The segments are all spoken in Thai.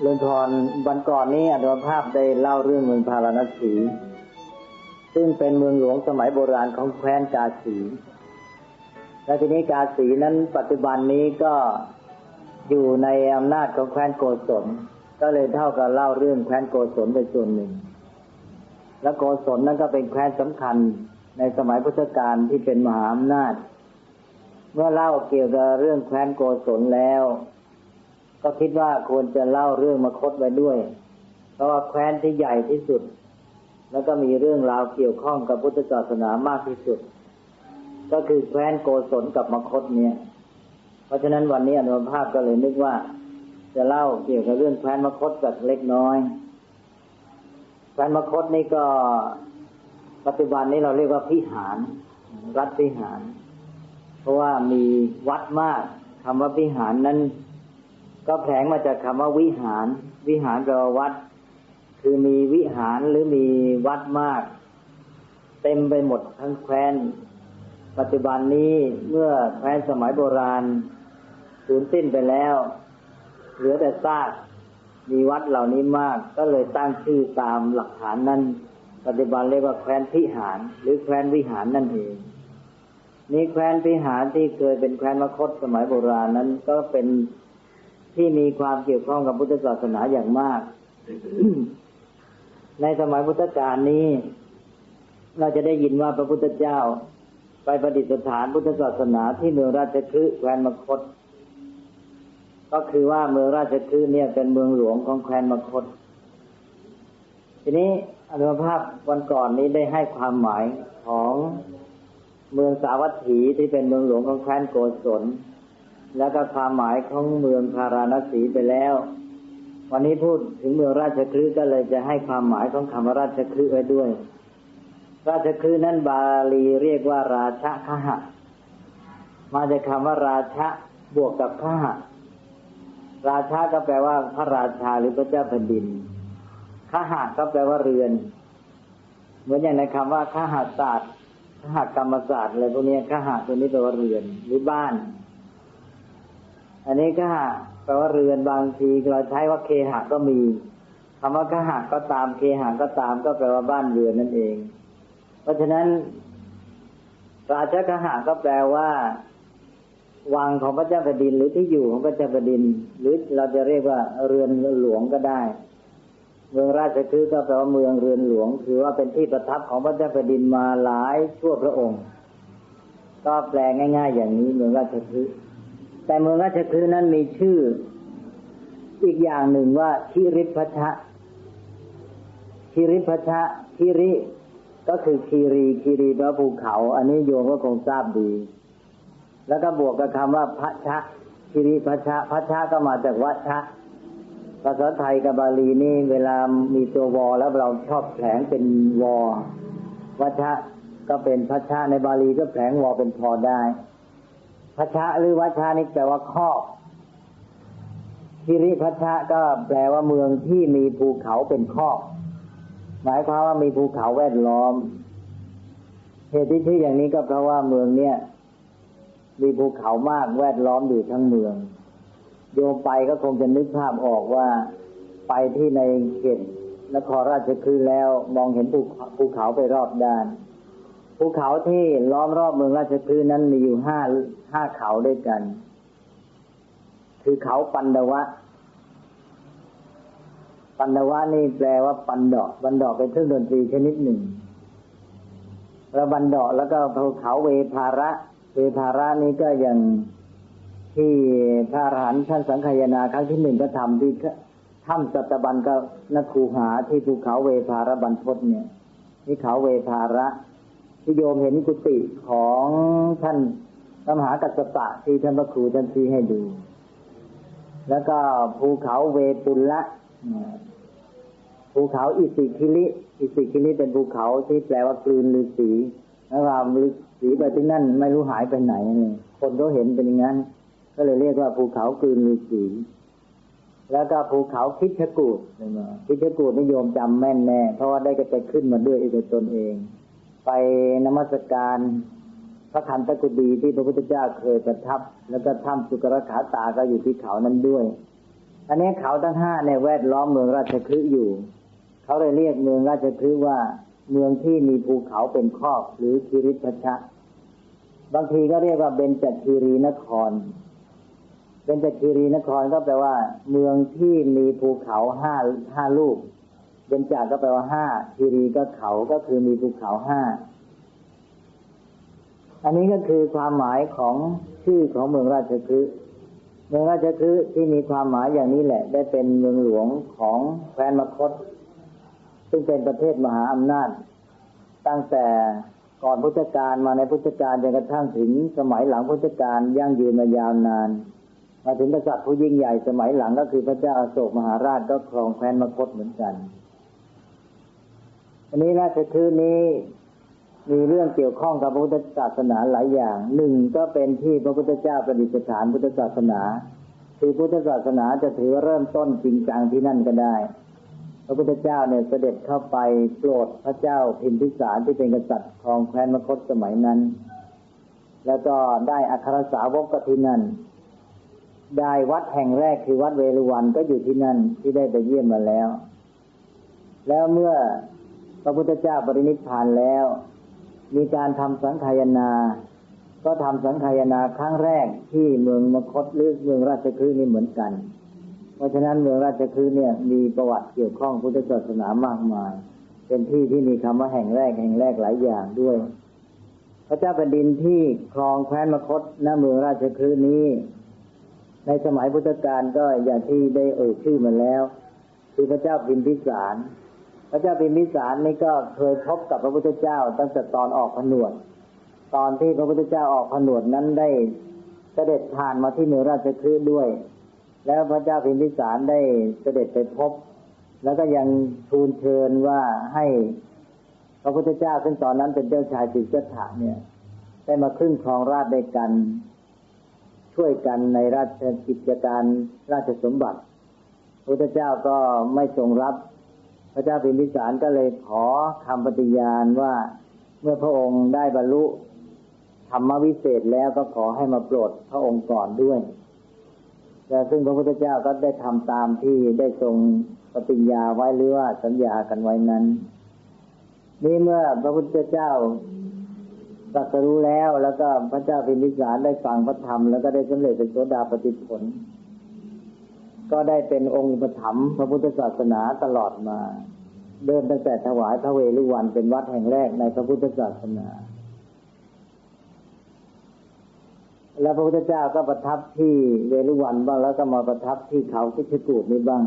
เรื่องพรวันก่อนนี้อัตมภาพได้เล่าเรื่องเมืองพาราณสี ซึ่งเป็นเมืองหลวงสมัยโบราณของแคว้นกาสีและทีนี้กาสีนั้นปัจจุบันนี้ก็อยู่ในอำนาจของแคว้นโกศล ก็เลยเท่ากับเล่าเรื่องแคว้นโกศลไปส่วนหนึ่ง และโกศลนั้นก็เป็นแคว้นสำคัญในสมัยพุทธกาลที่เป็นมหาอำนาจ เมื่อเล่าเกี่ยวกับเรื่องแคว้นโกศลแล้ว ก็คิดว่าควรจะเล่าเรื่องมคตไว้ด้วย เพราะว่าแคว้นที่ใหญ่ที่สุด แล้วก็มีเรื่องราวเกี่ยวข้องกับพุทธศาสนามากที่สุด ก็คือแคว้นโกศลกับมคตเนี่ย เพราะฉะนั้นวันนี้อนุภาพก็เลยนึกว่า จะเล่าเกี่ยวกับเรื่องแคว้นมคตสักเล็กน้อยแคว้นมคตนี่ก็ปัจจุบันนี้เราเรียกว่าพิหารรัฐพิหาร เพราะว่ามีวัดมากคำว่าพิหารนั้น ก็แผลงมาจากคำว่าวิหาร วิหารแปลว่าวัด คือมีวิหารหรือมีวัดมาก เต็มไปหมดทั้งแคว้น ปัจจุบันนี้เมื่อแคว้นสมัยโบราณสูญสิ้นไปแล้ว เหลือแต่ซากมีวัดเหล่านี้มาก ก็เลยตั้งชื่อตามหลักฐานนั้นปัจจุบันเรียกว่าแคว้นพิหาร หรือแคว้นวิหารนั่นเองนี่แคว้นพิหารที่เคยเป็นแคว้นมคตสมัยโบราณนั้น ก็เป็น ที่มีความเกี่ยวข้องกับพุทธศาสนาอย่างมาก ในสมัยพุทธกาลนี้ เราจะได้ยินว่าพระพุทธเจ้า ไปประดิษฐานพุทธศาสนาที่เมืองราชคฤห์แคว้นมคต ก็คือว่าเมืองราชคฤห์เนี่ยเป็นเมืองหลวงของแคว้นมคต ทีนี้อนุภาพวันก่อนนี้ได้ให้ความหมายของเมืองสาวัตถีที่เป็นเมืองหลวงของแคว้นโกศล แล้วก็ความหมายของเมืองพาราณสีไปแล้ว วันนี้พูดถึงเมืองราชคฤห์ก็เลยจะให้ความหมายของคำว่าราชคฤห์ไว้ด้วย ราชคฤห์นั้นบาลีเรียกว่า ราชคหะ มาจากคำว่าราชะบวกกับขหะราชาก็แปลว่าพระราชาหรือพระเจ้าแผ่นดินขหะก็แปลว่าเรือน เหมือนอย่างในคำว่าขหศาสตร์ขหกรรมศาสตร์อะไรพวกนี้ขหะตัวนี้แปลว่าเรือนหรือบ้าน อันนี้ขหะแปลว่าเรือนบางทีเราใช้ว่าเคหะก็มีคำว่าขหะก็ตามเคหะก็ตามก็แปลว่าบ้านเรือนนั่นเอง เพราะฉะนั้น ราชกหะก็แปลว่าวังของพระเจ้าแผ่นดินหรือที่อยู่ของพระเจ้าแผ่นดิน หรือเราจะเรียกว่าเรือนหลวงก็ได้ เมืองราชคฤห์ก็แปลว่าเมืองเรือนหลวง ถือว่าเป็นที่ประทับของพระเจ้าแผ่นดินมาหลายชั่วพระองค์ ก็แปลง่าย ๆ อย่างนี้เมืองราชคฤห์ แต่เมืองราชคฤห์นั้นมีชื่อ อีกอย่างหนึ่งว่าคิริพัชะคิริพัชะคิริ ก็คือคีรีคีรีแปลว่าภูเขา อันนี้โยมก็คงทราบดี แล้วก็บวกกับคำว่าพัชะคิริพัชะพัชะก็มาจากวัชะภาษาไทยกับบาลีนี่เวลามีตัววอแล้วเราชอบแผลงเป็นวอวัชะก็เป็นพัชะในบาลีก็แผลงวอเป็นพอได้ พัชะหรือวัชะนี่แปลว่าคอบคิริพัชะก็แปลว่าเมืองที่มีภูเขาเป็นคอบหมายความว่ามีภูเขาแวดล้อม เหตุที่ชื่ออย่างนี้ก็เพราะว่าเมืองเนี้ยมีภูเขามากแวดล้อมอยู่ทั้งเมือง โยมไปก็คงจะนึกภาพออกว่าไปที่ในเขตนครราชคฤห์แล้วมองเห็นภูเขาไปรอบด้าน ภูเขาที่ล้อมรอบเมืองราชคฤห์นั้นมีอยู่ห้าห้าเขาด้วยกัน คือเขาปันดวะ ปันดวะนี่แปลว่าปันดอกปันดอกเป็นเครื่องดนตรีชนิดหนึ่งแล้วบันดอกแล้วก็ภูเขาเวภาระเวภาระนี้ก็ยังที่พระอรหันต์ท่านสังขยนาครั้งที่หนึ่งก็ทำที่ถ้ำสัตบันก็นักคูหาที่ภูเขาเวภาระบันพศเนี่ยที่เขาเวภาระ ที่โยมเห็นกุฏิของท่านพระมหากัสสปะที่ท่านพระครูท่านชี้ให้ดู แล้วก็ภูเขาเวปุลละภูเขาอิสิคิลิอิสิคิลิเป็นภูเขาที่แปลว่ากลืนฤาษีแล้วความฤาษีไปที่นั่นไม่รู้หายไปไหนเลยคนก็เห็นเป็นอย่างนั้น ก็เลยเรียกว่าภูเขากลืนฤาษีแล้วก็ภูเขาคิดชกูดคิดชกูดนิยมจำแม่นแน่เพราะว่าได้ก็ไปขึ้นมาด้วยเองตนเอง ไปนมัสการพระคันตะกุดีที่พระพุทธเจ้าเคยประทับ แล้วก็ถ้ำสุกรขาตาก็อยู่ที่เขานั้นด้วย อันนี้เขาทั้งห้าเนี่ยแวดล้อมเมืองราชคฤห์อยู่ เขาเลยเรียกเมืองราชคฤห์ว่าเมืองที่มีภูเขาเป็นครอบหรือคิริพัชะ บางทีก็เรียกว่าเบญจคีรีนคร เบญจคีรีนครก็แปลว่า เมืองที่มีภูเขาห้าห้าลูก เบญจาก็แปลว่าห้าคีรีก็เขาก็คือมีภูเขาห้าอันนี้ก็คือความหมายของชื่อของเมืองราชคฤห์เมืองราชคฤห์ที่มีความหมายอย่างนี้แหละ ได้เป็นเมืองหลวงของแคว้นมคต ซึ่งเป็นประเทศมหาอำนาจ ตั้งแต่ก่อนพุทธกาลมาในพุทธกาลจนกระทั่งถึงสมัยหลังพุทธกาลยั่งยืนมายาวนาน มาถึงกษัตริย์ผู้ยิ่งใหญ่สมัยหลังก็คือพระเจ้าอาโศกมหาราชก็ครองแคว้นมคตเหมือนกัน อันนี้ราชคฤห์นี้มีเรื่องเกี่ยวข้องกับพระพุทธศาสนาหลายอย่าง หนึ่งก็เป็นที่พระพุทธเจ้าประดิษฐานพุทธศาสนาคือพุทธศาสนาจะถือเริ่มต้นจริงจังที่นั่นก็ได้ พระพุทธเจ้าเนี่ยเสด็จเข้าไปโปรดพระเจ้าพิมพิสารที่เป็นกษัตริย์ครองแคว้นมคตสมัยนั้น แล้วก็ได้อัครสาวกก็ที่นั่น ได้วัดแห่งแรกคือวัดเวรุวันก็อยู่ที่นั่นที่ได้ไปเยี่ยมมาแล้ว แล้วเมื่อ ระพุทธเจ้าปรินิพพานแล้ว มีการทำสังขายนา ก็ทำสังขายนาครั้งแรกที่เมืองมคตหรือเมืองราชคฤห์นี่เหมือนกัน เพราะฉะนั้นเมืองราชคฤห์เนี่ยมีประวัติเกี่ยวข้องพุทธศาสนามากมาย เป็นที่ที่มีคำว่าแห่งแรกแห่งแรกหลายอย่างด้วย พระเจ้าแผ่นดินที่ครองแคว้นมคตณเมืองราชคฤห์นี้ ในสมัยพุทธกาลก็อย่างที่ได้เอ่ยชื่อมาแล้ว คือพระเจ้าพิมพิสาร พระเจ้าพิมพิสารนี่ก็เคยพบกับพระพุทธเจ้า ตั้งแต่ตอนออกผนวด ตอนที่พระพุทธเจ้าออกผนวดนั้นได้เสด็จผ่านมาที่เมืองราชคฤห์ด้วย แล้วพระเจ้าพิมพิสารได้เสด็จไปพบ แล้วก็ยังทูลเชิญว่าให้พระพุทธเจ้าซึ่งตอนนั้นเป็นเจ้าชายสิทธัตถะเนี่ย ได้มาขึ้นครองราชด้วยกัน ช่วยกันในราชกิจการราชสมบัติพระพุทธเจ้าก็ไม่ทรงรับ ระเจ้าพิมพิสารก็เลยขอคำปฏิญาณว่าเมื่อพระองค์ได้บรรลุธรรมวิเศษแล้วก็ขอให้มาโปรดพระองค์ก่อนด้วยแต่ซึ่งพระพุทธเจ้าก็ได้ทำตามที่ได้ทรงปฏิญญาไว้หรือว่าสัญญากันไว้นั้น นี่เมื่อพระพุทธเจ้าตรัสรู้แล้ว แล้วก็พระเจ้าพิมพิสารได้ฟังพระธรรมแล้วก็ได้สำเร็จเป็นโสดาปฏิผล ก็ได้เป็นองค์ประถมพระพุทธศาสนาตลอดมาเดิมตั้งแต่ถวายพระเวรุวันเป็นวัดแห่งแรกในพระพุทธศาสนา แล้วพระพุทธเจ้าก็ประทับที่เวรุวันบ้างแล้วก็มาประทับที่เขาคิชกูดนี้บ้าง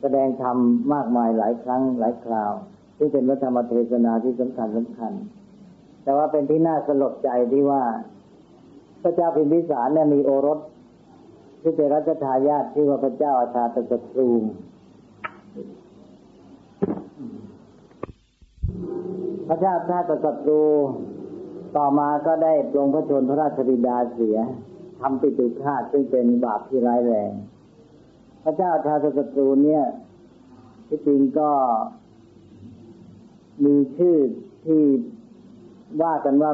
แสดงธรรมมากมายหลายครั้งหลายคราว ซึ่งเป็นวัฒธรรมเทศนาที่สำคัญสำคัญ แต่ว่าเป็นที่น่าสลดใจที่ว่า พระเจ้าพิมพิสารเนี่ยมีโอรส ที่เป็นรัชทายาทที่ว่าพระเจ้าอาชาตศัตรูพระเจ้าชาติศัตรูต่อมาก็ได้ปรงพระชนพระราชบิดาเสียทำปิตุฆาตซึ่งเป็นบาปที่ร้ายแรง พระเจ้าชาติศัตรูเนี่ย ที่จริงก็มีชื่อที่ว่ากันว่า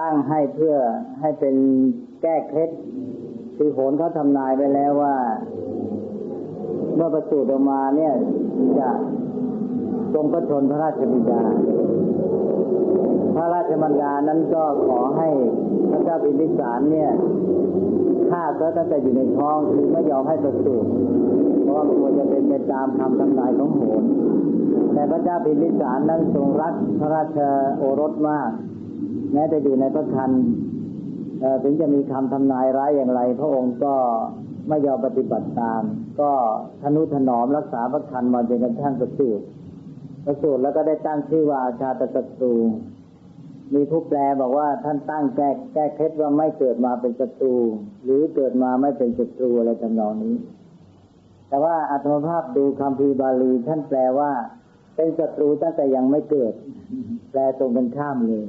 ตั้งให้เพื่อให้เป็นแก้เคล็ด คือโหนเขาทำนายไปแล้วว่า เมื่อประสูติออกมาเนี่ยจะทรงพระชนพระราชบิดา พระราชมัญญานั้นก็ขอให้พระเจ้าพิมพิสารเนี่ยฆ่าเธอตั้งแต่อยู่ในท้องคือไม่ยอมให้ประสูติเพราะว่ากลัวจะเป็นไปตามคำทำนายของโหนแต่พระเจ้าพิมพิสารนั้นทรงรักพระราชโอรสมาก แม้แต่อยู่ในพระคัน ถึงจะมีคำทำนายร้ายอย่างไร พระองค์ก็ไม่ยอมปฏิบัติตาม ก็ทนุถนอมรักษาพระคันมาจนกระทั่งประสูติประสูติแล้วก็ได้ตั้งชื่อว่าอาชาตศัตรูมีผู้แปลบอกว่าท่านตั้งแก้แก้เคล็ดว่าไม่เกิดมาเป็นศัตรู หรือเกิดมาไม่เป็นศัตรูอะไรทำนองนี้ แต่ว่าอัตมภาพดูคำพีบาลีท่านแปลว่า เป็นศัตรูตั้งแต่ยังไม่เกิด แปลตรงกันข้ามเลย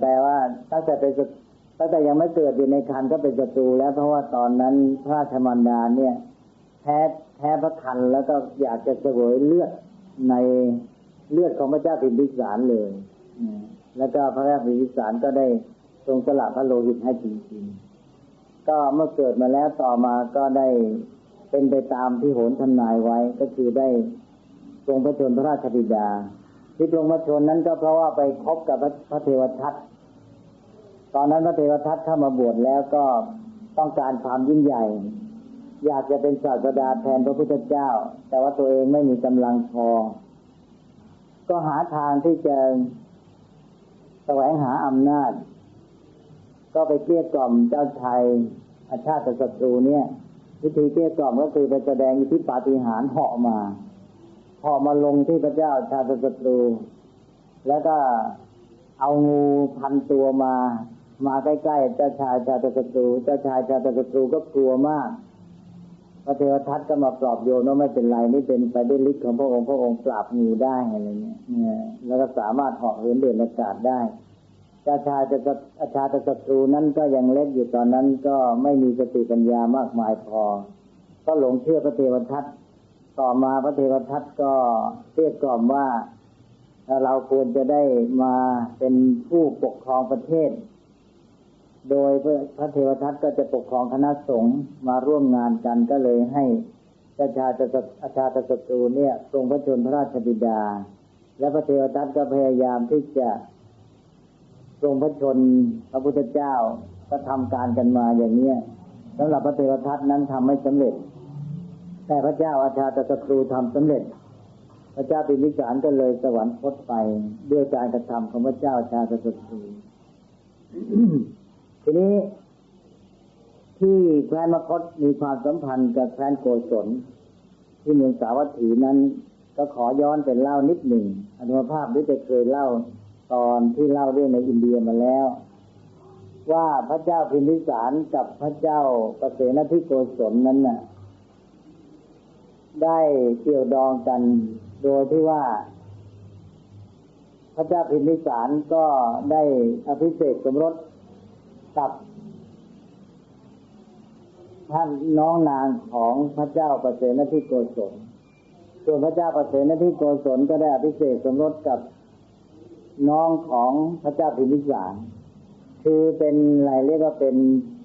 แปลว่าตั้งแต่เป็น ตั้งแต่ยังไม่เกิดอยู่ในคันก็เป็นศัตรูแล้วเพราะว่าตอนนั้นพระราชมดาเนี่ยแพ้แพ้พระคันแล้วก็อยากจะเสวยเลือดในเลือดของพระเจ้าพิมพิสารเลยแล้วก็พระเจ้าพิมพิสารก็ได้ทรงสละพระโลหิตให้จริงๆ ก็เมื่อเกิดมาแล้วต่อมาก็ได้เป็นไปตามที่โหนทำนายไว้ ก็คือได้ทรงพระชนพระราชบิดาที่ทรงพระชนนั้นก็เพราะว่าไปคบกับพระเทวทัต ตอนนั้นพระเทวทัตเข้ามาบวชแล้วก็ต้องการความยิ่งใหญ่ อยากจะเป็นศาสดาแทนพระพุทธเจ้า แต่ว่าตัวเองไม่มีกำลังพอ ก็หาทางที่จะแสวงหาอำนาจ ก็ไปเกลี้ยกล่อมเจ้าชายอาชาติศัตรูเนี่ย วิธีเกลี้ยกล่อมก็คือไปแสดงอิทธิปาฏิหาริย์เหาะมาเหาะมาลงที่พระเจ้าชาติศัตรู แล้วก็เอางูพันตัวมา มาใกล้ๆเจ้าชายชาติศัตรูเจ้าชายชาติศัตรูก็กลัวมาก พระเทวทัตก็มาปลอบโยนว่าไม่เป็นไรนี่เป็นไปด้วยฤทธิ์ของพระองค์พระองค์ปราบงูได้อะไรเงี้ยแล้วก็สามารถเหาะเหินเดินอากาศได้เจ้าชายจะอาชาติศัตรูนั้นก็ยังเล็กอยู่ตอนนั้นก็ไม่มีสติปัญญามากมายพอ ก็หลงเชื่อพระเทวทัตต่อมาพระเทวทัตก็เรียกกล่อมว่าเราควรจะได้มาเป็นผู้ปกครองประเทศ โดยพระเทวทัตก็จะปกครองคณะสงฆ์มาร่วมงานกันก็เลยให้เจ้าชาติอาชาตศัตรูเนี่ยทรงพระชนพระราชบิดา และพระเทวทัตก็พยายามที่จะทรงพระชนพระพุทธเจ้าก็ทำการกันมาอย่างเนี้ยสำหรับพระเทวทัตนั้นทำไม่สำเร็จ แต่พระเจ้าอาชาตศัตรูทำสำเร็จ พระเจ้าปิมิสารก็เลยสวรรคตไปด้วยการกระทำของพระเจ้าอาชาตศัตรู ทีนี้ ที่แคว้นมคตมีความสัมพันธ์กับแคว้นโกศลที่เมืองสาวัตถีนั้น ก็ขอย้อนเป็นเล่านิดหนึ่งอนุภาพที่จะเคยเล่าตอนที่เล่าเรื่องในอินเดียมาแล้ว ว่าพระเจ้าพิมพิสารกับพระเจ้าประเสนทิโกศลนั้นน่ะ ได้เกี่ยวดองกันโดยที่ว่า พระเจ้าพิมพิสารก็ได้อภิเษกสมรส กับท่านน้องนางของพระเจ้าประเสนทิโกศล ส่วนพระเจ้าประเสนทิโกศลก็ได้อภิเษกสมรสกับน้องของพระเจ้าพิมพิสารคือเป็นอะไรเรียกว่าเป็น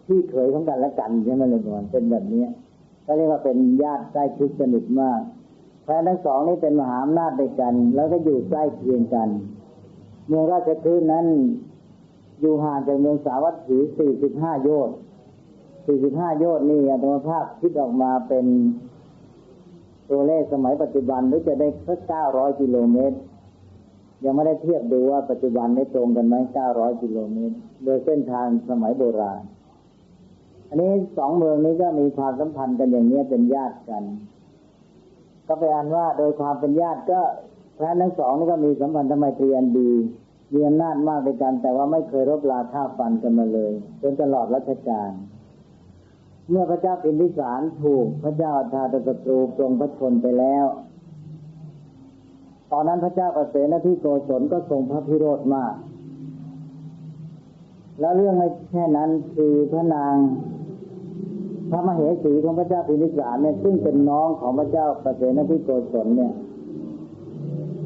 พี่เขยของกันและกันใช่ไหมลยก่อนเป็นแบบนี้ก็เรียกว่าเป็นญาติใกล้ชิดสนิทมากแพนทั้งสองนี้เป็นมหาอำนาจด้วยกัน แล้วก็อยู่ใกล้เคียงกัน เมืองราชคฤห์นั้น อยู่ห่างจากเมืองสาวัตถี 45 โยชน์ 45 โยชน์นี่อัตมภาพคิดออกมาเป็นตัวเลขสมัยปัจจุบันหรือจะได้สัก900 กิโลเมตร ยังไม่ได้เทียบดูว่าปัจจุบันได้ตรงกันไหม900 กิโลเมตร โดยเส้นทางสมัยโบราณ อันนี้สองเมืองนี้ก็มีความสัมพันธ์กันอย่างนี้เป็นญาติกัน ก็ไปอ่านว่าโดยความเป็นญาติก็แพททั้งสองนี่ก็มีสัมพันธไมตรีอันดี มีอำนาจมากในกัน แต่ว่าไม่เคยรบราฆ่าฟันกันมาเลยจนตลอดรัชกาลเมื่อพระเจ้าพิมพิสารถูกพระเจ้าชาตศัตรูทรงพระชนไปแล้ว ตอนนั้นพระเจ้าประเสนที่โกศลก็ทรงพระพิโรธมาก แล้วเรื่องไม่แค่นั้นคือพระนางพระมเหสีของพระเจ้าพิมิสารเนี่ยซึ่งเป็นน้องของพระเจ้าประเสนที่โกศลเนี่ย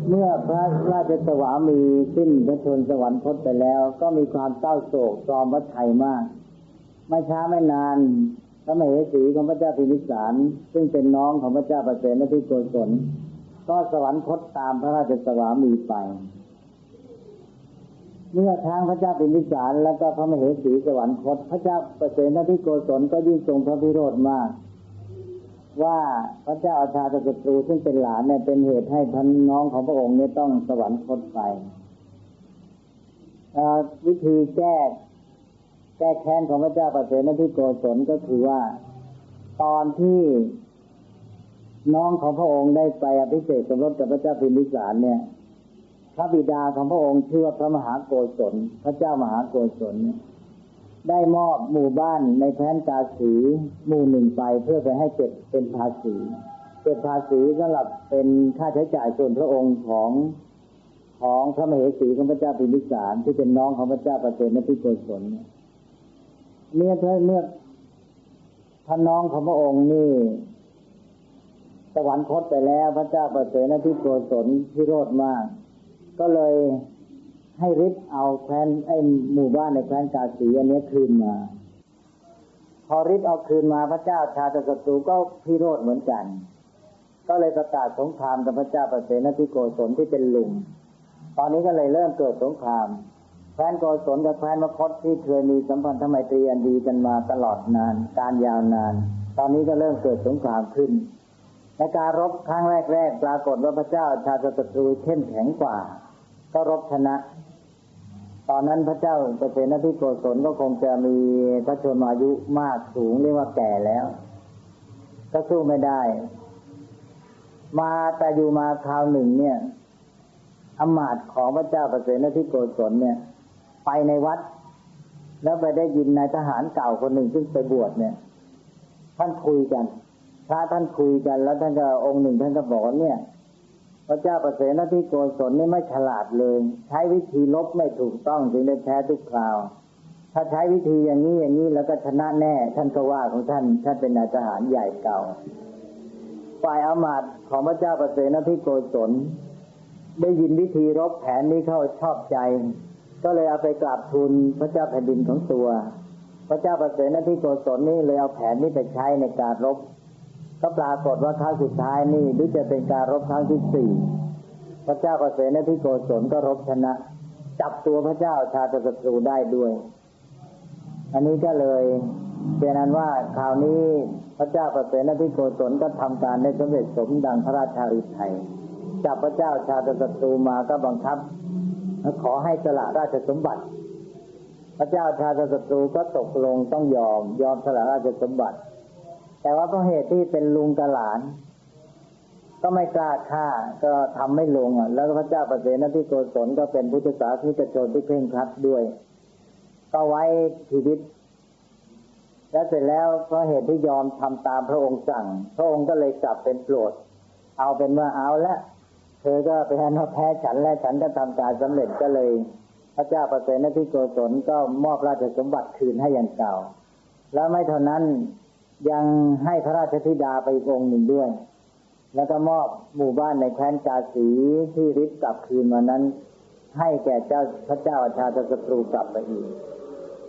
เมื่อพระราชสวามีสิ้นพระชนสวรรคตไปแล้ว ก็มีความเศร้าโศกตรอมพระไทยมาก ไม่ช้าไม่นานพระมเหสีของพระเจ้าพิมิสาร ซึ่งเป็นน้องของพระเจ้าประเสนที่โกศลก็สวรรคตตามพระราชสวามีไป เมื่อทางพระเจ้าเป็นวิสารแล้วก็พระมเหสีสวรรคต พระเจ้าประเสนที่โกศลก็ยิ่งทรงพระพิโรธมาก ว่าพระเจ้าอาชาตศัตรูซึ่งเป็นหลานเนี่ยเป็นเหตุให้พันน้องของพระองค์เนี่ยต้องสวรรคตไปวิธีแก้แก้แค้นของพระเจ้าประเสนที่โกศลก็คือว่า ตอนที่น้องของพระองค์ได้ไปอภิเษกสมรสกับพระเจ้าพิมพิสารเนี่ย พระบิดาของพระองค์ชื่อว่าพระมหาโกศลพระเจ้ามหาโกศล ได้มอบหมู่บ้านในแคว้นกาสีหมู่หนึ่งไปเพื่อไปให้เก็บเป็นภาษีเก็บภาษีสำหรับเป็นค่าใช้จ่ายส่วนพระองค์ของของพระมเหสีของพระเจ้าพิมิสารที่เป็นน้องของพระเจ้าประเสนพิโกศลเนี่ยเมื่อเมื่อท่านน้องของพระองค์นี่สวรรคตไปแล้วพระเจ้าประเสนที่โกศลพิโรธมาก ก็เลย ให้ริบเอาแคว้นไอ้หมู่บ้านในแคว้นกาสีอันนี้คืนมา พอริบเอาคืนมาพระเจ้าชาติศัตรูก็พิโรธเหมือนกัน ก็เลยประกาศสงครามกับพระเจ้าประเสนทิโกศลที่เป็นลุงตอนนี้ก็เลยเริ่มเกิดสงครามแคว้นโกศลกับแคว้นมคตที่เคยมีสัมพันธไมตรีอันดีกันมาตลอดนาน การยาวนาน ตอนนี้ก็เริ่มเกิดสงครามขึ้นในการรบครั้งแรกๆปรากฏว่าพระเจ้าชาติศัตรูเข้มแข็งกว่า ก็รบชนะ ตอนนั้นพระเจ้าเปรตที่โกศลก็คงจะมีพระชนมายุมากสูงเรียกว่าแก่แล้ว ก็สู้ไม่ได้ มาแต่อยู่มาคราวหนึ่งเนี่ยอมาตของพระเจ้าประเสนที่โกศลเนี่ย ไปในวัด แล้วไปได้ยินนายทหารเก่าคนหนึ่งซึ่งไปบวชเนี่ย ท่านคุยกันพระท่านคุยกันแล้วท่านก็องค์หนึ่งท่านก็บอกเนี่ย พระเจ้าประเสนที่โกศลนี่ไม่ฉลาดเลย ใช้วิธีลบไม่ถูกต้องจึงได้แพ้ทุกคราว ถ้าใช้วิธีอย่างนี้อย่างนี้แล้วก็ชนะแน่ ท่านก็ว่าของท่านท่านเป็นนายทหารใหญ่เก่า ฝ่ายอามาตย์ของพระเจ้าประเสนที่โกศลได้ยินวิธีรบแผนนี้เข้าชอบใจ ก็เลยเอาไปกราบทูลพระเจ้าแผ่นดินของตัว พระเจ้าประเสนที่โกศลนี่เลยเอาแผนนี้ไปใช้ในการรบ ก็ปรากฏว่าครั้งสุดท้ายนี่หรือจะเป็นการรบครั้งที่สี่พระเจ้าประเสนที่โกศลก็รบชนะ จับตัวพระเจ้าชาติศัตรูได้ด้วย อันนี้ก็เลยเป็นนั้นว่าคราวนี้พระเจ้าประเสนที่โกศลก็ทำการได้สำเร็จสมดังพระราชาฤทัยจับพระเจ้าชาติศัตรูมาก็บังคับขอให้สละราชสมบัติ พระเจ้าชาติศัตรูก็ตกลงต้องยอมยอมสละราชสมบัติ แต่ว่าเพราะเหตุที่เป็นลุงกับหลาน ก็ไม่กล้าฆ่า ก็ทำไม่ลงอะ แล้วพระเจ้าประเสนที่โกศลก็เป็นพุทธศาสนิกชนที่เคร่งครัดด้วย ก็ไว้ชีวิต แล้วเสร็จแล้วเพราะเหตุที่ยอมทำตามพระองค์สั่ง พระองค์ก็เลยจับเป็นโปรดเอาเป็นว่าเอาละเธอก็เป็นอนแพ้ฉันและฉันก็ทำการสำเร็จก็เลย พระเจ้าประเสนที่โกศลก็มอบราชสมบัติคืนให้อย่างเก่า แล้วไม่เท่านั้น ยังให้พระราชธิดาไปองค์หนึ่งด้วย แล้วก็มอบหมู่บ้านในแคว้นกาสีที่ริบกลับคืนมานั้น ให้แก่เจ้าพระเจ้าอาชาติศัตรูกลับไปอีก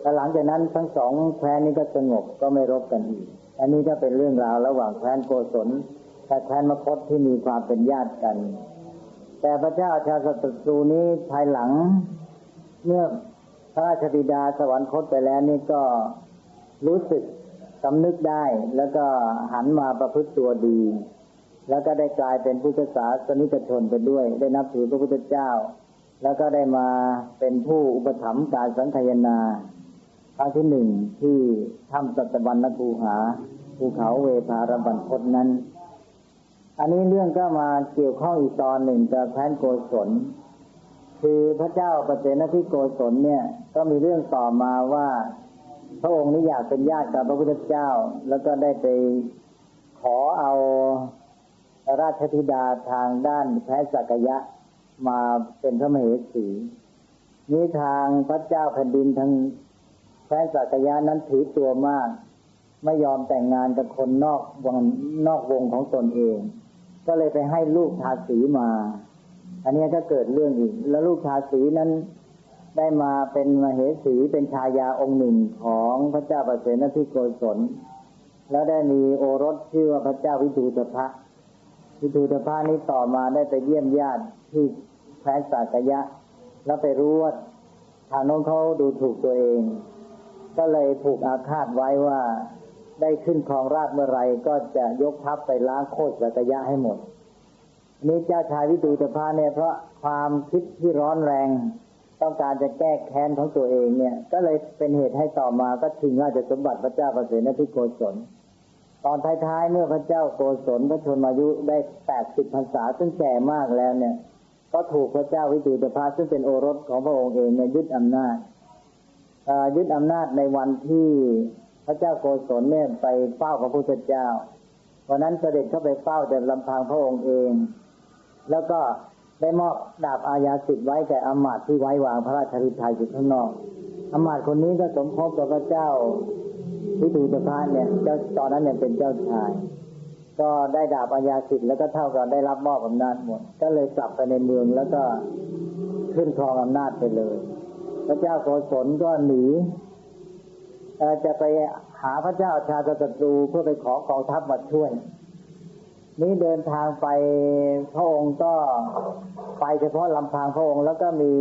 แต่หลังจากนั้นทั้งสองแคว้นนี้ก็สงบก็ไม่รบกันอีก อันนี้ก็เป็นเรื่องราวระหว่างแคว้นโกศลกับแคว้นมคตที่มีความเป็นญาติกัน แต่พระเจ้าอาชาติศัตรูนี้ภายหลังเมื่อพระราชบิดาสวรรคตไปแล้วนี่ก็รู้สึก สำนึกได้แล้วก็หันมาประพฤติตัวดี แล้วก็ได้กลายเป็นพุทธศาสนิกชนไปด้วย ได้นับถือพระพุทธเจ้า แล้วก็ได้มาเป็นผู้อุปถัมภ์การสังคายนาครั้งที่หนึ่งที่ถ้ำสัตบัญนภูหาภูเขาเวภารบันพศนั้น อันนี้เรื่องก็มาเกี่ยวข้องอีกตอนหนึ่งกับแพนโกศลคือพระเจ้าประเสนที่โกศลเนี่ย ก็มีเรื่องต่อมาว่า พระองค์นี้อยากเป็นญาติกับพระพุทธเจ้า แล้วก็ได้ไปขอเอาราชธิดาทางด้านแพ้สักยะมาเป็นพระมเหสีนี้ทางพระเจ้าแผ่นดินทางแพ้สักยะนั้นถือตัวมาก ไม่ยอมแต่งงานกับคนนอกวงนอกวงของตนเอง ก็เลยไปให้ลูกทาสีมา อันนี้ก็เกิดเรื่องอีก แล้วลูกทาสีนั้น ได้มาเป็นมเหสีเป็นชายาองค์หนึ่งของพระเจ้าประเสนที่โกศล แล้วได้มีโอรสชื่อว่าพระเจ้าวิทูตภะวิทูตภะนี้ต่อมาได้ไปเยี่ยมญาติที่แคว้นสากยะ แล้วไปรู้ว่าทางโน้นเขาดูถูกตัวเอง ก็เลยผูกอาฆาตไว้ว่าได้ขึ้นครองราชเมื่อไรก็จะยกทัพไปล้างโคตรสากยะให้หมด นี้เจ้าชายวิทูตภะเนี่ยเพราะความคิดที่ร้อนแรง ต้องการจะแก้แค้นของตัวเองเนี่ย ก็เลยเป็นเหตุให้ต่อมาก็ถึงราชสมบัติพระเจ้าประเสนที่โกศล ตอนท้ายๆเมื่อพระเจ้าโกศลพระชนมายุได้แปดสิบพรรษาซึ่งแก่มากแล้วเนี่ย ก็ถูกพระเจ้าวิจูตภาซึ่งเป็นโอรสของพระองค์เองเนี่ยยึดอำนาจยึดอำนาจในวันที่พระเจ้าโกศลเนี่ยไปเฝ้าพระพุทธเจ้าวันนั้นเสด็จเข้าไปเฝ้าแต่ลำพังพระองค์เอง แล้วก็ ได้มอบดาบอาญาสิทธิ์ไว้แก่อมาตย์ที่ไว้วางพระราชฤทัยอยู่ข้างนอกอมาตย์คนนี้ก็สมภพกับพระเจ้าวิทูตภาเนี่ย เจ้าตอนนั้นเนี่ยเป็นเจ้าชาย ก็ได้ดาบอาญาสิทธิ์แล้วก็เท่ากับได้รับมอบอำนาจหมด ก็เลยกลับไปในเมืองแล้วก็ขึ้นครองอำนาจไปเลย พระเจ้าโกศลก็หนีจะไปหาพระเจ้าชาติศัตรูเพื่อไปขอกองทัพมาช่วย นี้เดินทางไปพระองค์ก็ไปเฉพาะลำพังพระองค์ แล้วก็มี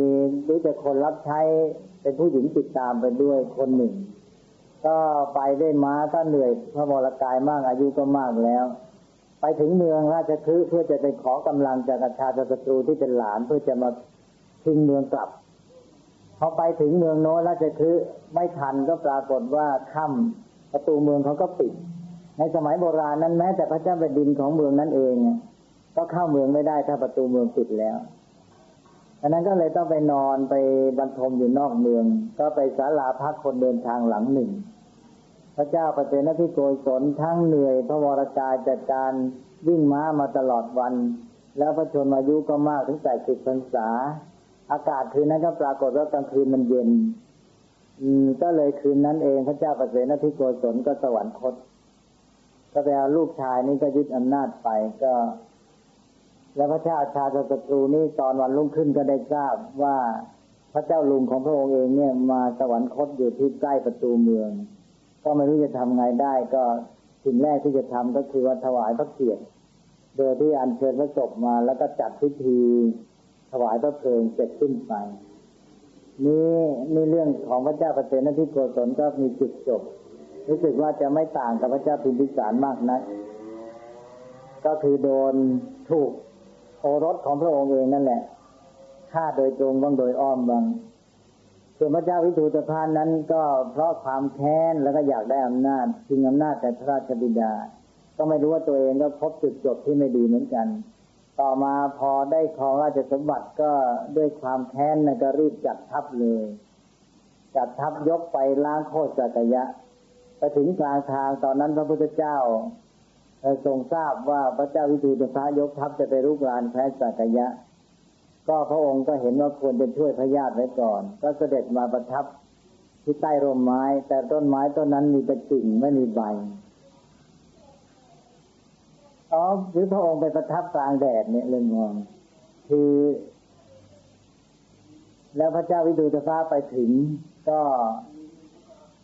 รู้จักคนรับใช้เป็นผู้หญิงติดตามไปด้วยคนหนึ่ง ก็ไปด้วยม้าก็เหนื่อยพระมรกายมากอายุก็มากแล้ว ไปถึงเมืองราชคฤห์เพื่อจะไปขอกำลังจากชาติศัตรูที่เป็นหลานเพื่อจะมาทิ้งเมืองกลับพอไปถึงเมืองโน้นราชคฤห์ไม่ทันก็ปรากฏว่าค่ำประตูเมืองเขาก็ปิด ในสมัยโบราณนั้นแม้แต่พระเจ้าแผ่นดินของเมืองนั้นเองก็เข้าเมืองไม่ได้ถ้าประตูเมืองปิดแล้วดังนั้นก็เลยต้องไปนอนไปบรรทมอยู่นอกเมือง ก็ไปศาลาพักคนเดินทางหลังหนึ่ง พระเจ้าประเสนที่โกศลทั้งเหนื่อย พระวรากายจัดการวิ่งม้ามาตลอดวัน แล้วพระชนมายุก็มากถึงแปดสิบพรรษา อากาศคืนนั้นก็ปรากฏว่ากลางคืนมันเย็น อืมก็เลยคืนนั้นเอง พระเจ้าประเสนที่โกศลก็สวรรคต ก็ไปเอาลูกชายนี่ก็ยึดอำนาจไปก็ แล้วพระเจ้าชาติศัตรูนี่ตอนวันรุ่งขึ้นก็ได้ทราบว่าพระเจ้าลุงของพระองค์เองเนี่ยมาสวรรคตอยู่ที่ใกล้ประตูเมือง ก็ไม่รู้จะทำไงได้ ก็สิ่งแรกที่จะทำก็คือว่าถวายพระเกียรติโดยที่อัญเชิญพระศพมา แล้วก็จัดพิธีถวายพระเพลิงเสร็จสิ้นไปนี่นี่เรื่องของพระเจ้าเกษตรที่โกศลก็มีจุดจบ รู้สึกว่าจะไม่ต่างกับพระเจ้าพิมพิสารมากนะัก ก็คือโดนถูกโอรสของพระองค์เองนั่นแหละฆ่าโดยตรงบ้างโดยอ้อมบ้างส่วนพระเจ้าวิทูตพานนั้นก็เพราะความแค้นแล้วก็อยากได้อำนาจชิงอำนาจแต่พระราชบิดา ก็ไม่รู้ว่าตัวเองก็พบจุดจบที่ไม่ดีเหมือนกัน ต่อมาพอได้ครองราชสมบัติก็ด้วยความแค้นนะก็รีบจัดทัพเลย จัดทัพยกไปล้างโคตรจักรยะ ไปถึงกลางทางตอนนั้นพระพุทธเจ้าทรงทราบว่าพระเจ้าวิทูตพระยกทัพจะไปรุกรานแพ้สักยะ ก็พระองค์ก็เห็นว่าควรจะช่วยพระญาติไว้ก่อน ก็เสด็จมาประทับที่ใต้ร่มไม้ แต่ต้นไม้ต้นนั้นมีแต่กิ่งไม่มีใบอ๋อหรือพระองค์ไปประทับกลางแดดเนี่ยเรื่องงงคือ แล้วพระเจ้าวิดูตฟ้าไปถึงก็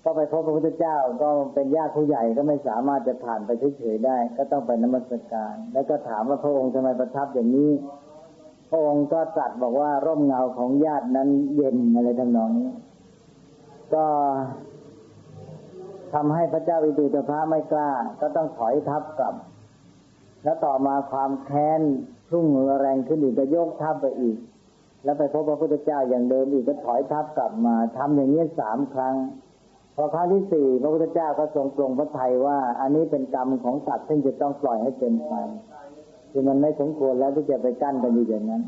ก็ไปพบพระพุทธเจ้าก็เป็นญาติผู้ใหญ่ก็ไม่สามารถจะผ่านไปเฉยๆได้ ก็ต้องไปนมัสการ แล้วก็ถามว่าพระองค์ทำไมประทับอย่างนี้ พระองค์ก็ตรัสบอกว่าร่มเงาของญาตินั้นเย็นอะไรทำนองนี้ ก็ทำให้พระเจ้าวิดูตพระไม่กล้า ก็ต้องถอยทัพกลับ แล้วต่อมาความแค้นพุ่งแรงขึ้นอีกก็ยกทัพไปอีก แล้วไปพบพระพุทธเจ้าอย่างเดิมอีกก็ถอยทัพกลับมาทำอย่างนี้สามครั้ง พอครั้งที่สี่พระพุทธเจ้าก็ทรงปรงพระทัยว่า อันนี้เป็นกรรมของสัตว์ซึ่งจะต้องปล่อยให้เป็นไปคือมันไม่สมควรแล้วที่จะไปกั้นกันอยู่อย่างนั้น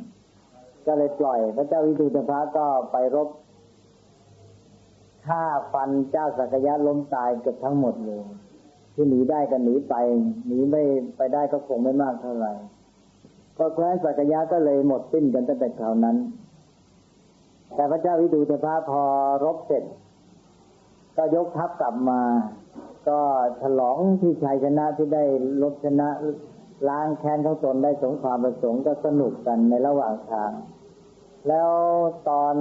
ก็เลยปล่อย พระเจ้าวิทูตพระก็ไปรบฆ่าฟันเจ้าสักยะล้มตายเกือบทั้งหมดเลยที่หนีได้ก็หนีไปหนีไม่ไปได้ก็คงไม่มากเท่าไหร่ก็แคว้นสักยะก็เลยหมดสิ้นกันตั้งแต่คราวนั้น แต่พระเจ้าวิทูตพระพอรบเสร็จ ก็ยกทัพกลับมา ก็ฉลองที่ชัยชนะที่ได้ลบชนะล้างแค้นทั้งตนได้สงความประสงค์ก็สนุกกันในระหว่างทาง แล้วตอน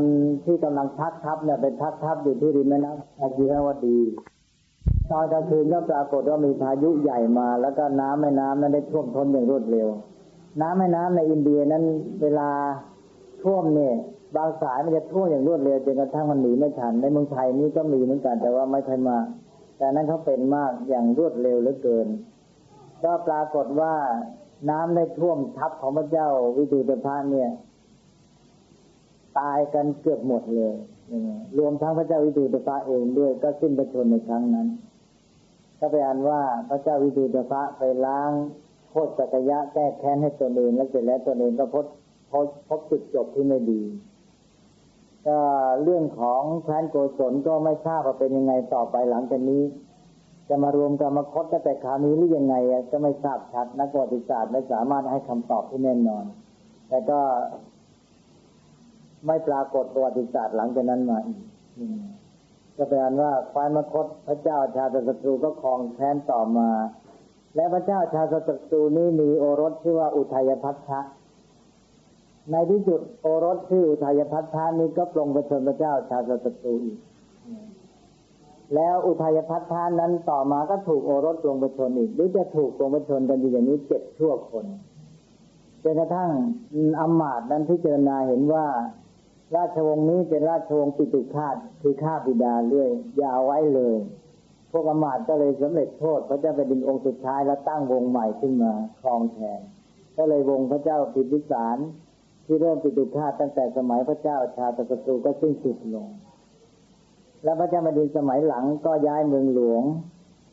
ที่กำลังพักทัพเนี่ยเป็นพักทัพอยู่ที่ริมแม่น้ำอาจีรวดีตอนกลางคืนก็ปรากฏว่ามีพายุใหญ่มา แล้วก็น้ำแม่น้ำนั้นได้ท่วมท้นอย่างรวดเร็ว น้ำแม่น้ำในอินเดียนั้นเวลาท่วมเนี่ย บางสายมันจะท่วมอย่างรวดเร็วจนกระทั่งมันหนีไม่ทัน ในเมืองไทยนี่ก็มีเหมือนกัน แต่ว่าไม่ค่อยมากแต่นั้นเขาเป็นมากอย่างรวดเร็วเหลือเกิน ก็ปรากฏว่าน้ำได้ท่วมทับของพระเจ้าวิดูตพานเนี่ย ตายกันเกือบหมดเลยรวมทั้งพระเจ้าวิดูตพระเองด้วย ก็สิ้นประชนในครั้งนั้นก็ไปอ่านว่าพระเจ้าวิดูตพระไปล้างโทษจักรยะแก้แค้นให้ตนเองแล้วเสร็จแล้วตนเองก็พบพบพบจุดจบที่ไม่ดี ก็เรื่องของแคว้นโกศลก็ไม่ทราบว่าเป็นยังไงต่อไปหลังจากนี้ จะมารวมกันมาคดตั้งแต่คราวนี้หรือยังไงก็ไม่ทราบชัดนักประวัติศาสตร์ไม่สามารถให้คำตอบที่แน่นอน แต่ก็ไม่ปรากฏประวัติศาสตร์หลังจากนั้นมาอีกก็แปลว่าควานมคตพระเจ้าชาติศัตรูก็ครองแค้นต่อมา และพระเจ้าชาติศัตรูนี้มีโอรสชื่อว่าอุทัยพัทธะ ในที่สุดโอรสที่อุทัยพัฒนานี้ก็ปรงปชนพระเจ้าชาติศัตรูอีก แล้วอุทัยพัฒทานนั้นต่อมาก็ถูกโอรสลงปชนอีก หรือจะถูกลงปชนกันอยู่อย่างนี้เจ็ดชั่วคนจนกระทั่งอำมาตย์นั้นพิจารณาเห็นว่า ราชวงศ์นี้เป็นราชวงศ์ปิตุคาตคือข้าบิดาเรื่อยอย่าเอาไว้เลย พวกอมาตย์ก็เลยสำเร็จโทษพระเจ้าแผ่นดินองค์สุดท้ายแล้วตั้งวงใหม่ขึ้นมาครองแทนก็เลยวงพระเจ้าพิมพิสาร ที่เริ่มปิตุคาตตั้งแต่สมัยพระเจ้าชาตศัตรูก็สิ้นสุดลง และพระเจ้าแผ่นดินสมัยหลังก็ย้ายเมืองหลวง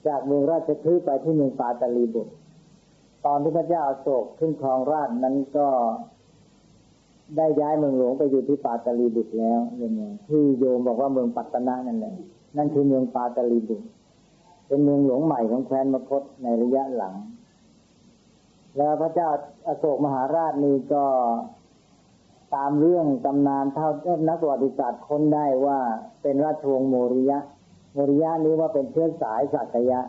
จากเมืองราชคฤห์ไปที่เมืองปาตาลีบุตร ตอนที่พระเจ้าโศกขึ้นครองราชนั้นก็ได้ย้ายเมืองหลวงไปอยู่ที่ปาตาลีบุตรแล้วเนี่ยที่โยมบอกว่าเมืองปัตตนานั่นแหละนั่นคือเมืองปาตาลีบุตร เป็นเมืองหลวงใหม่ของแคว้นมคตในระยะหลัง แล้วพระเจ้าอโศกมหาราชนี่ก็ ตามเรื่องตำนานเท่านักประวัติศาสตร์ค้นได้ว่าเป็นราชวงศ์โมริยะ โมริยะนี้ว่าเป็นเชื้อสายสักยะ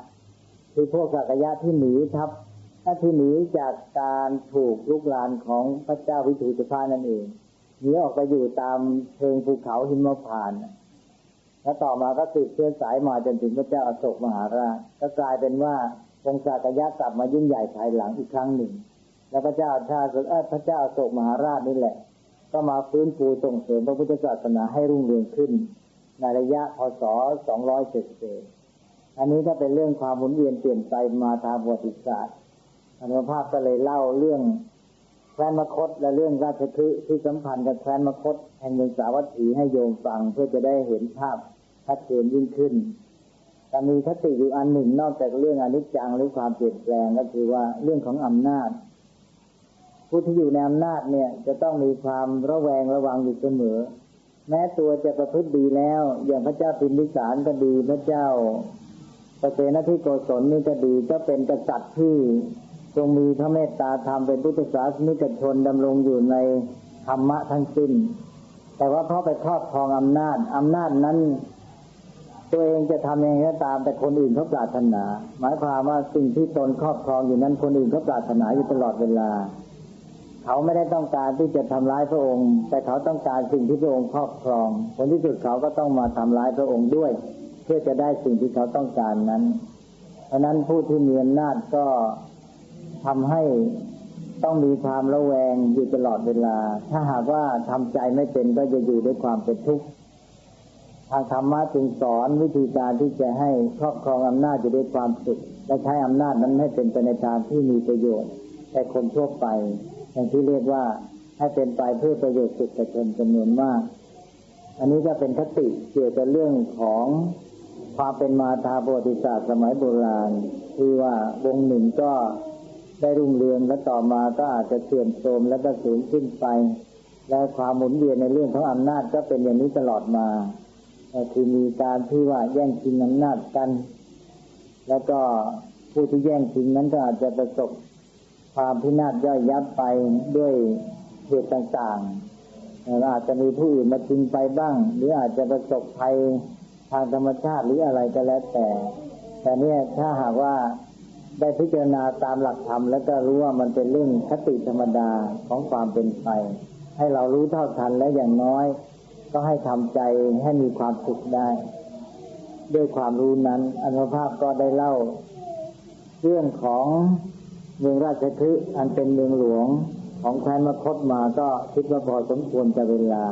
คือพวกสักยะที่หนีทัพถ้าที่หนีจากการถูกลุกลานของพระเจ้าวิถูตภานั่นเองหนีออกไปอยู่ตามเชิงภูเขาหิมพานต์แล้วต่อมาก็สืบเชื้อสายมาจนถึงพระเจ้าอโศกมหาราช ก็กลายเป็นว่าองค์สักยะกลับมายิ่งใหญ่ภายหลังอีกครั้งหนึ่ง แล้วพระเจ้าชาติพระเจ้าอโศกมหาราชนี่แหละ ก็มาฟื้นฟูส่งเสริมพระพุทธศาสนาให้รุ่งเรืองขึ้น ในระยะพศ200อันนี้ก็เป็นเรื่องความหมุนเวียนเปลี่ยนไปมาทางประวัติศาสตร์อนุภาพก็เลยเล่าเรื่องแคว้นมคตและเรื่องราชคฤห์ที่สัมพันธ์กับแคว้นมคตแห่งเมืองสาวัตถีให้โยมฟังเพื่อจะได้เห็นภาพชัดเจนยิ่งขึ้นแต่มีคติอยู่อันหนึ่งนอกจากเรื่องอนิจจังหรือความเปลี่ยนแปลงก็คือว่าเรื่องของอำนาจ ผู้ที่อยู่ในอำนาจเนี่ย จะต้องมีความระแวงระวังอยู่เสมอ แม้ตัวจะประพฤติดีแล้ว อย่างพระเจ้าพิมพิสารก็ดีพระเจ้าประเสนที่โกศลนี่ก็ดีก็เป็นกษัตริย์ที่ทรงมีพระเมตตาธรรมเป็นพุทธศาสนิกชนดำรงอยู่ในธรรมะทั้งสิ้น แต่ว่าเพราะไปครอบครองอำนาจอำนาจนั้น ตัวเองจะทำยังไงก็ตามแต่คนอื่นเขาปรารถนา หมายความว่าสิ่งที่ตนครอบครองอยู่นั้นคนอื่นเขาปรารถนาอยู่ตลอดเวลา เขาไม่ได้ต้องการที่จะทำร้ายพระองค์ แต่เขาต้องการสิ่งที่พระองค์ครอบครอง ผลที่สุดเขาก็ต้องมาทำร้ายพระองค์ด้วย เพื่อจะได้สิ่งที่เขาต้องการนั้น เพราะนั้นผู้ที่มีอำนาจก็ทำให้ต้องมีความระแวงอยู่ตลอดเวลา ถ้าหากว่าทำใจไม่เป็นก็จะอยู่ด้วยความเป็นทุกข์ทางธรรมะจึงสอนวิธีการที่จะให้ครอบครองอำนาจอยู่ด้วยความสุขและใช้อำนาจนั้นให้เป็นไปในทางที่มีประโยชน์แก่คนทั่วไป อย่างที่เรียกว่าให้เป็นไปเพื่อประโยชน์สุดแต่คนจำนวนมาก อันนี้ก็เป็นคติเกี่ยวกับเรื่องของความเป็นมาทาประวัติศาสตร์สมัยโบราณที่ว่าวงหนึ่งก็ได้รุ่งเรืองและต่อมาก็อาจจะเสื่อมโทรมแล้วก็สูญสิ้นไป และความหมุนเวียนในเรื่องของอำนาจก็เป็นอย่างนี้ตลอดมาคือมีการที่ว่าแย่งชิงอำนาจกัน แล้วก็ผู้ที่แย่งชิงนั้นก็อาจจะประสบ ความพินาศย่อยยับไปด้วยเหตุต่างๆอาจจะมีผู้อื่นมาชิงไปบ้าง หรืออาจจะประสบภัยทางธรรมชาติหรืออะไรก็แล้วแต่ แต่เนี่ยถ้าหากว่าได้พิจารณาตามหลักธรรมแล้วก็รู้ว่ามันเป็นเรื่องคติธรรมดาของความเป็นไป ให้เรารู้เท่าทันและอย่างน้อย ก็ให้ทำใจให้มีความสุขได้ ด้วยความรู้นั้นอนุภาพก็ได้เล่า เรื่องของ เมืองราชคฤห์อันเป็นเมืองหลวงของแคว้นมคตมาก็คิดว่าพอสมควรจะเวลา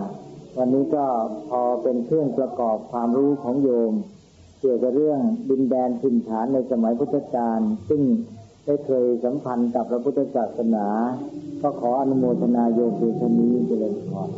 วันนี้ก็พอเป็นเครื่องประกอบความรู้ของโยม เกี่ยวกับเรื่องดินแดนถิ่นฐานในสมัยพุทธกาลซึ่งได้เคยสัมพันธ์กับพระพุทธศาสนา ก็ขออนุโมทนาโยมเพียงเท่านี้เจริญพร